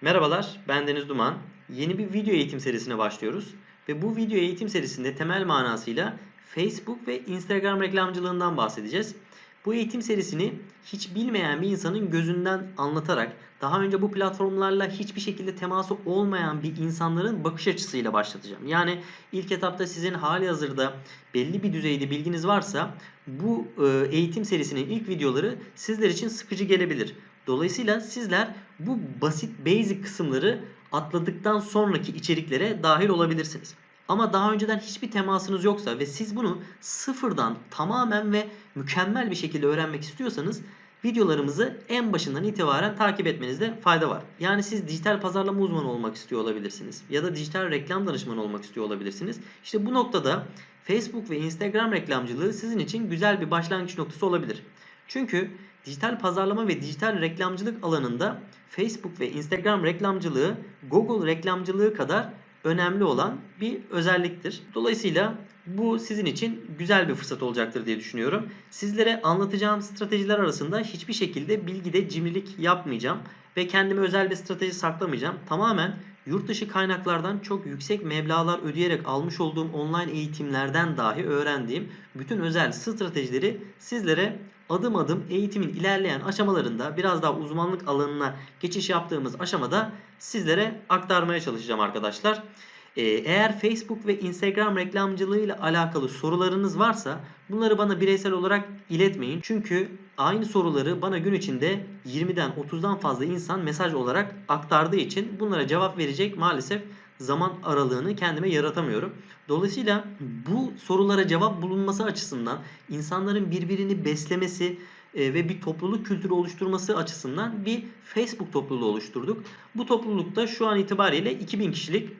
Merhabalar, ben Deniz Duman. Yeni bir video eğitim serisine başlıyoruz. Ve bu video eğitim serisinde temel manasıyla Facebook ve Instagram reklamcılığından bahsedeceğiz. Bu eğitim serisini hiç bilmeyen bir insanın gözünden anlatarak, daha önce bu platformlarla hiçbir şekilde teması olmayan bir insanların bakış açısıyla başlatacağım. Yani ilk etapta sizin hali hazırda belli bir düzeyde bilginiz varsa bu e, eğitim serisinin ilk videoları sizler için sıkıcı gelebilir. Dolayısıyla sizler bu basit basic kısımları atladıktan sonraki içeriklere dahil olabilirsiniz. Ama daha önceden hiçbir temasınız yoksa ve siz bunu sıfırdan tamamen ve mükemmel bir şekilde öğrenmek istiyorsanız videolarımızı en başından itibaren takip etmenizde fayda var. Yani siz dijital pazarlama uzmanı olmak istiyor olabilirsiniz ya da dijital reklam danışmanı olmak istiyor olabilirsiniz. İşte bu noktada Facebook ve Instagram reklamcılığı sizin için güzel bir başlangıç noktası olabilir. Çünkü dijital pazarlama ve dijital reklamcılık alanında Facebook ve Instagram reklamcılığı Google reklamcılığı kadar önemli olan bir özelliktir. Dolayısıyla bu sizin için güzel bir fırsat olacaktır diye düşünüyorum. Sizlere anlatacağım stratejiler arasında hiçbir şekilde bilgide cimrilik yapmayacağım ve kendime özel bir strateji saklamayacağım. Tamamen yurt dışı kaynaklardan çok yüksek meblağlar ödeyerek almış olduğum online eğitimlerden dahi öğrendiğim bütün özel stratejileri sizlere adım adım eğitimin ilerleyen aşamalarında biraz daha uzmanlık alanına geçiş yaptığımız aşamada sizlere aktarmaya çalışacağım arkadaşlar. Ee, Eğer Facebook ve Instagram reklamcılığı ile alakalı sorularınız varsa bunları bana bireysel olarak iletmeyin. Çünkü aynı soruları bana gün içinde 20'den 30'dan fazla insan mesaj olarak aktardığı için bunlara cevap verecek maalesef zaman aralığını kendime yaratamıyorum. Dolayısıyla bu sorulara cevap bulunması açısından insanların birbirini beslemesi e, ve bir topluluk kültürü oluşturması açısından bir Facebook topluluğu oluşturduk. Bu toplulukta şu an itibariyle 2000 kişilik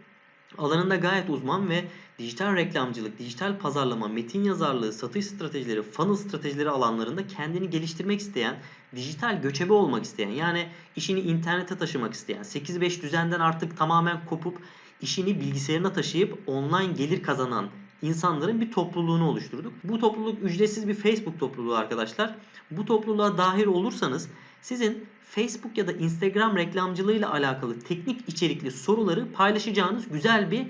alanında gayet uzman ve dijital reklamcılık, dijital pazarlama, metin yazarlığı, satış stratejileri, funnel stratejileri alanlarında kendini geliştirmek isteyen, dijital göçebe olmak isteyen, yani işini internete taşımak isteyen, 8-5 düzenden artık tamamen kopup işini bilgisayarına taşıyıp online gelir kazanan insanların bir topluluğunu oluşturduk. Bu topluluk ücretsiz bir Facebook topluluğu arkadaşlar. Bu topluluğa dahil olursanız sizin Facebook ya da Instagram reklamcılığıyla alakalı teknik içerikli soruları paylaşacağınız güzel bir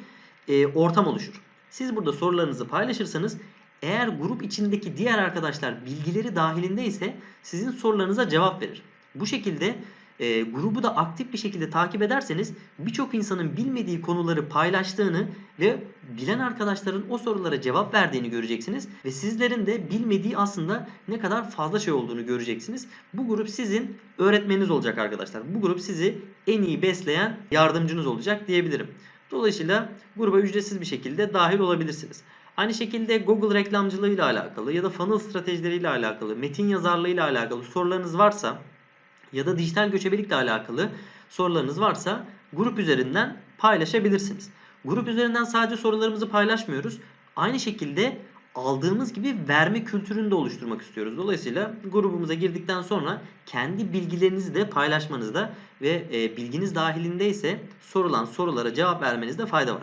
e, ortam oluşur. Siz burada sorularınızı paylaşırsanız eğer grup içindeki diğer arkadaşlar bilgileri dahilinde ise sizin sorularınıza cevap verir. Bu şekilde e, grubu da aktif bir şekilde takip ederseniz birçok insanın bilmediği konuları paylaştığını ve bilen arkadaşların o sorulara cevap verdiğini göreceksiniz ve sizlerin de bilmediği aslında ne kadar fazla şey olduğunu göreceksiniz. Bu grup sizin öğretmeniniz olacak arkadaşlar. Bu grup sizi en iyi besleyen yardımcınız olacak diyebilirim. Dolayısıyla gruba ücretsiz bir şekilde dahil olabilirsiniz. Aynı şekilde Google reklamcılığı ile alakalı ya da funnel stratejileriyle alakalı, metin yazarlığı ile alakalı sorularınız varsa ya da dijital göçebelikle alakalı sorularınız varsa grup üzerinden paylaşabilirsiniz. Grup üzerinden sadece sorularımızı paylaşmıyoruz. Aynı şekilde aldığımız gibi verme kültürünü de oluşturmak istiyoruz. Dolayısıyla grubumuza girdikten sonra kendi bilgilerinizi de paylaşmanızda ve e, bilginiz dahilindeyse sorulan sorulara cevap vermenizde fayda var.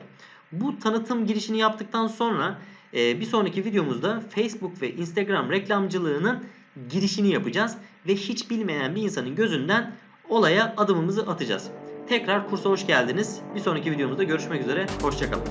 Bu tanıtım girişini yaptıktan sonra e, bir sonraki videomuzda Facebook ve Instagram reklamcılığının girişini yapacağız ve hiç bilmeyen bir insanın gözünden olaya adımımızı atacağız. Tekrar kursa hoş geldiniz. Bir sonraki videomuzda görüşmek üzere. Hoşçakalın.